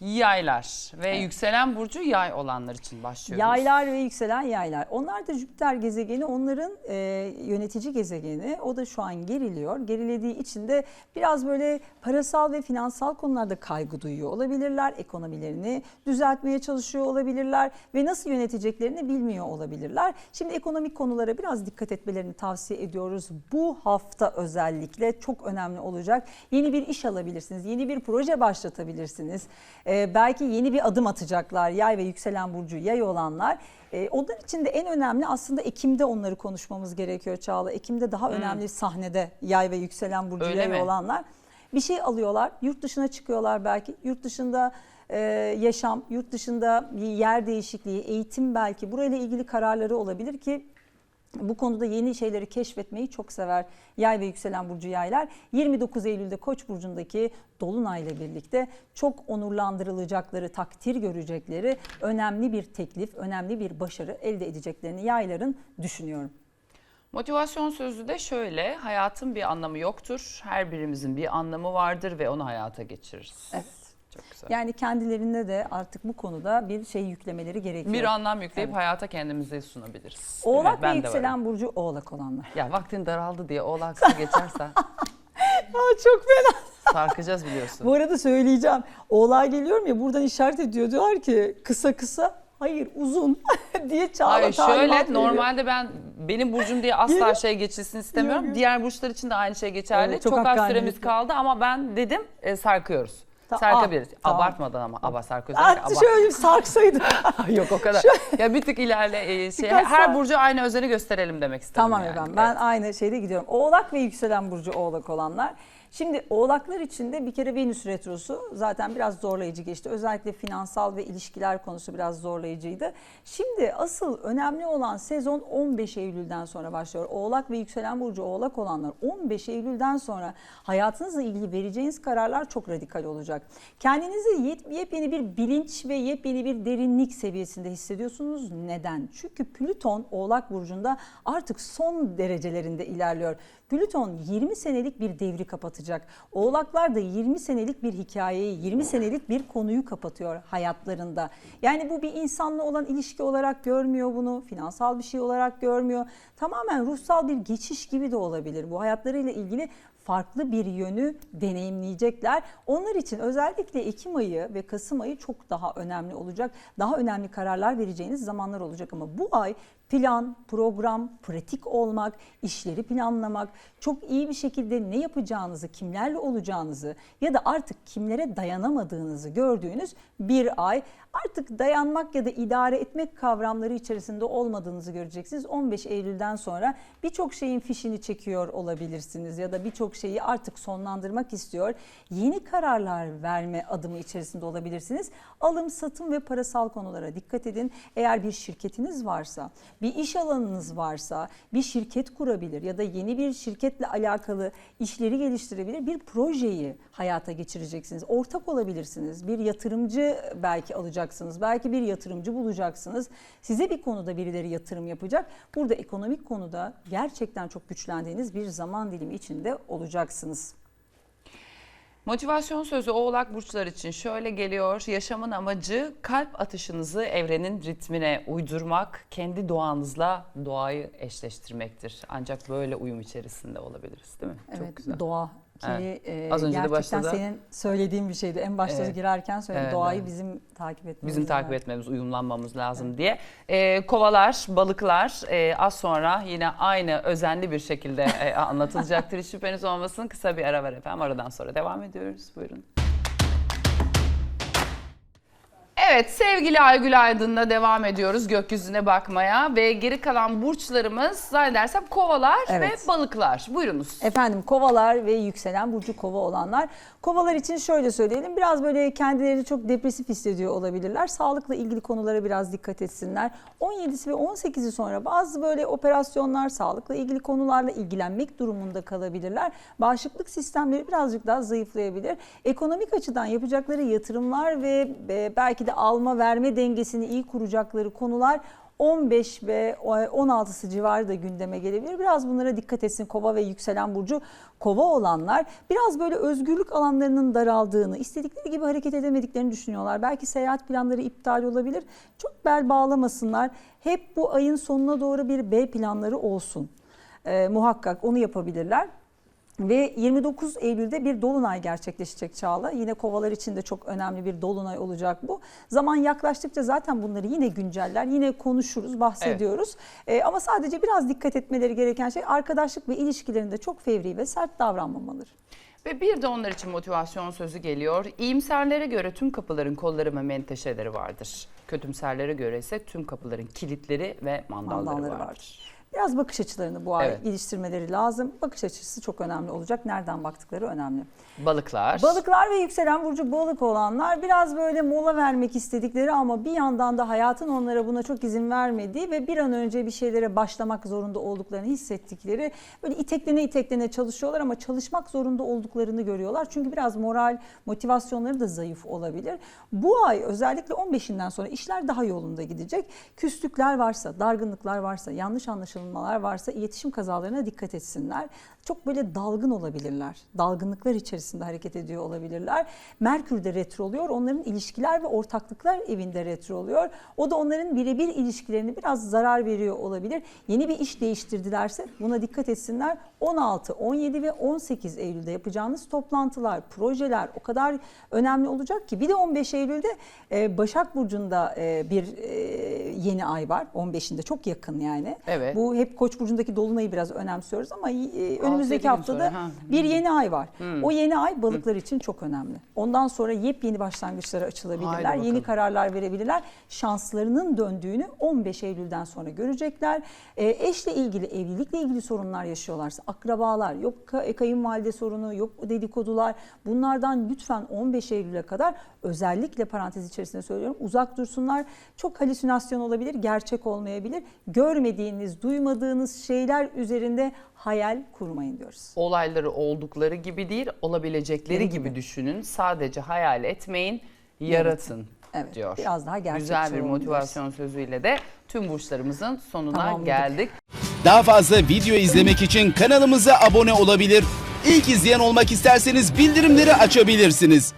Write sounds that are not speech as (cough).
Yaylar ve yükselen burcu yay olanlar için başlıyoruz. Yaylar ve yükselen yaylar. Onlar da Jüpiter gezegeni onların e, yönetici gezegeni. O da şu an geriliyor. Gerilediği için de biraz böyle parasal ve finansal konularda kaygı duyuyor olabilirler. Ekonomilerini düzeltmeye çalışıyor olabilirler ve nasıl yöneteceklerini bilmiyor olabilirler. Şimdi ekonomik konulara biraz dikkat etmelerini tavsiye ediyoruz. Bu hafta özellikle çok önemli olacak. Yeni bir iş alabilirsiniz. Yeni bir proje başlatabilirsiniz. Ee, belki yeni bir adım atacaklar. Yay ve yükselen burcu yay olanlar. Ee, onlar için de en önemli aslında Ekim'de onları konuşmamız gerekiyor Çağla. Ekim'de daha önemli sahnede yay ve yükselen burcu Öyle yay mi? olanlar. Bir şey alıyorlar, yurt dışına çıkıyorlar belki. Yurt dışında e, yaşam, yurt dışında bir yer değişikliği, eğitim belki. Burayla ilgili kararları olabilir ki bu konuda yeni şeyleri keşfetmeyi çok sever yay ve yükselen burcu yaylar. 29 Eylül'de Koç burcundaki dolunayla birlikte çok onurlandırılacakları, takdir görecekleri önemli bir teklif, önemli bir başarı elde edeceklerini yayların düşünüyorum. Motivasyon sözü de şöyle, hayatın bir anlamı yoktur. Her birimizin bir anlamı vardır ve onu hayata geçiririz. Evet. Çok güzel. Yani kendilerine de artık bu konuda bir şey yüklemeleri gerekiyor. bir anlam yükleyip Evet. hayata kendimizi sunabiliriz. Oğlak ve yükselen burcu oğlak olanlar. Ya vaktin daraldı diye oğlaksı geçerse (laughs) Aa, çok fena. sarkacağız biliyorsun. Bu arada söyleyeceğim. Oğlağa geliyorum ya buradan işaret ediyor. Diyor ki kısa kısa hayır uzun (laughs) diye Çağla Hayır şöyle veriyor. normalde ben benim burcum diye asla şey geçilsin istemiyorum. Diğer burçlar için de aynı şey geçerli. Evet, çok çok az süremiz kaldı ama ben dedim e, sarkıyoruz. Ta- Sarkabiliriz. Aa, tamam. Abartmadan ama. Aba sarkıyoruz. Aa, derken aba- şöyle bir sarsaydı. (laughs) Yok o kadar. ya bir tık ilerle e, şey Birkaç her saat. burcu aynı özeni gösterelim demek istedim. Tamam yani. efendim ben Evet. aynı şeyde gidiyorum. Oğlak ve yükselen burcu oğlak olanlar. Şimdi oğlaklar için de bir kere Venüs retrosu zaten biraz zorlayıcı geçti. Özellikle finansal ve ilişkiler konusu biraz zorlayıcıydı. Şimdi asıl önemli olan sezon 15 Eylül'den sonra başlıyor. Oğlak ve yükselen burcu oğlak olanlar 15 Eylül'den sonra hayatınızla ilgili vereceğiniz kararlar çok radikal olacak. Kendinizi yepyeni bir bilinç ve yepyeni bir derinlik seviyesinde hissediyorsunuz. Neden? Çünkü Plüton Oğlak Burcu'nda artık son derecelerinde ilerliyor. Plüton 20 senelik bir devri kapatacak. Oğlaklar da 20 senelik bir hikayeyi, 20 senelik bir konuyu kapatıyor hayatlarında. Yani bu bir insanla olan ilişki olarak görmüyor bunu, finansal bir şey olarak görmüyor. Tamamen ruhsal bir geçiş gibi de olabilir. Bu hayatlarıyla ilgili farklı bir yönü deneyimleyecekler. Onlar için özellikle Ekim ayı ve Kasım ayı çok daha önemli olacak. Daha önemli kararlar vereceğiniz zamanlar olacak ama bu ay plan, program, pratik olmak, işleri planlamak, çok iyi bir şekilde ne yapacağınızı, kimlerle olacağınızı ya da artık kimlere dayanamadığınızı gördüğünüz bir ay. Artık dayanmak ya da idare etmek kavramları içerisinde olmadığınızı göreceksiniz. 15 Eylül'den sonra birçok şeyin fişini çekiyor olabilirsiniz ya da birçok şeyi artık sonlandırmak istiyor. Yeni kararlar verme adımı içerisinde olabilirsiniz. Alım, satım ve parasal konulara dikkat edin. Eğer bir şirketiniz varsa, bir iş alanınız varsa, bir şirket kurabilir ya da yeni bir şirketle alakalı işleri geliştirebilir bir projeyi hayata geçireceksiniz. Ortak olabilirsiniz. Bir yatırımcı belki alacaksınız. Belki bir yatırımcı bulacaksınız. Size bir konuda birileri yatırım yapacak. Burada ekonomik konuda gerçekten çok güçlendiğiniz bir zaman dilimi içinde olacaksınız. Motivasyon sözü oğlak burçlar için şöyle geliyor. Yaşamın amacı kalp atışınızı evrenin ritmine uydurmak, kendi doğanızla doğayı eşleştirmektir. Ancak böyle uyum içerisinde olabiliriz değil mi? Evet, Çok güzel. doğa ki Evet. e, Az önce de başta da- senin söylediğin bir şeydi. En başta Evet. girerken söyledim. Evet, Doğayı evet. bizim takip etmemiz Bizim takip lazım. etmemiz, uyumlanmamız lazım diye. Ee, kovalar, balıklar e, az sonra yine aynı özenli bir şekilde e, anlatılacaktır. Hiç şüpheniz olmasın. Kısa bir ara var efendim. Aradan sonra devam ediyoruz. Buyurun. Evet sevgili Aygül Aydın'la devam ediyoruz gökyüzüne bakmaya ve geri kalan burçlarımız zannedersem kovalar Evet. ve balıklar. Buyurunuz. Efendim kovalar ve yükselen burcu kova olanlar. Kovalar için şöyle söyleyelim. Biraz böyle kendileri çok depresif hissediyor olabilirler. Sağlıkla ilgili konulara biraz dikkat etsinler. 17'si ve 18'i sonra bazı böyle operasyonlar, sağlıkla ilgili konularla ilgilenmek durumunda kalabilirler. Bağışıklık sistemleri birazcık daha zayıflayabilir. Ekonomik açıdan yapacakları yatırımlar ve e, belki de alma verme dengesini iyi kuracakları konular 15 ve 16'sı civarı da gündeme gelebilir. Biraz bunlara dikkat etsin kova ve yükselen burcu kova olanlar. Biraz böyle özgürlük alanlarının daraldığını, istedikleri gibi hareket edemediklerini düşünüyorlar. Belki seyahat planları iptal olabilir. Çok bel bağlamasınlar. Hep bu ayın sonuna doğru bir B planları olsun. Ee, muhakkak onu yapabilirler. Ve 29 Eylül'de bir dolunay gerçekleşecek Çağla. Yine kovalar için de çok önemli bir dolunay olacak bu. Zaman yaklaştıkça zaten bunları yine günceller, yine konuşuruz, bahsediyoruz. Ee, ama sadece biraz dikkat etmeleri gereken şey arkadaşlık ve ilişkilerinde çok fevri ve sert davranmamaları. Ve bir de onlar için motivasyon sözü geliyor. İyimserlere göre tüm kapıların kolları ve menteşeleri vardır. Kötümserlere göre ise tüm kapıların kilitleri ve mandalları, Mandalları vardır. vardır. Biraz bakış açılarını bu ay Evet. geliştirmeleri lazım. Bakış açısı çok önemli olacak. Nereden baktıkları önemli. Balıklar. Balıklar ve yükselen burcu balık olanlar biraz böyle mola vermek istedikleri ama bir yandan da hayatın onlara buna çok izin vermediği ve bir an önce bir şeylere başlamak zorunda olduklarını hissettikleri böyle iteklene iteklene çalışıyorlar ama çalışmak zorunda olduklarını görüyorlar. Çünkü biraz moral, motivasyonları da zayıf olabilir. Bu ay özellikle 15'inden sonra işler daha yolunda gidecek. Küslükler varsa, dargınlıklar varsa, yanlış anlaşılmalar varsa iletişim kazalarına dikkat etsinler. Çok böyle dalgın olabilirler. Dalgınlıklar içerisinde hareket ediyor olabilirler. Merkür de retro oluyor. Onların ilişkiler ve ortaklıklar evinde retro oluyor. O da onların birebir ilişkilerine biraz zarar veriyor olabilir. Yeni bir iş değiştirdilerse buna dikkat etsinler. 16, 17 ve 18 Eylül'de yapacağınız toplantılar, projeler o kadar önemli olacak ki. Bir de 15 Eylül'de e, Başak Burcu'nda e, bir e, yeni ay var. 15'inde çok yakın yani. Evet. Bu hep Koç burcundaki dolunayı biraz önemsiyoruz ama e, önümüzdeki haftada sonra, ha. bir yeni ay var. O yeni ay balıklar için çok önemli. Ondan sonra yepyeni başlangıçlara açılabilirler. Yeni kararlar verebilirler. Şanslarının döndüğünü 15 Eylül'den sonra görecekler. E, eşle ilgili, evlilikle ilgili sorunlar yaşıyorlarsa, akrabalar, yok ka- kayınvalide sorunu, yok dedikodular. Bunlardan lütfen 15 Eylül'e kadar özellikle parantez içerisinde söylüyorum uzak dursunlar. Çok halüsinasyon olabilir, gerçek olmayabilir. Görmediğiniz, duymadığınız şeyler üzerinde hayal kurmayın diyoruz. Olayları oldukları gibi değil, olabilecekleri Leri gibi. gibi. düşünün. Sadece hayal etmeyin, yaratın Evet, diyor. biraz daha gerçekçi Güzel bir motivasyon sözüyle de tüm burçlarımızın sonuna Tamamladık. geldik. Daha fazla video izlemek için kanalımıza abone olabilir. İlk izleyen olmak isterseniz bildirimleri açabilirsiniz.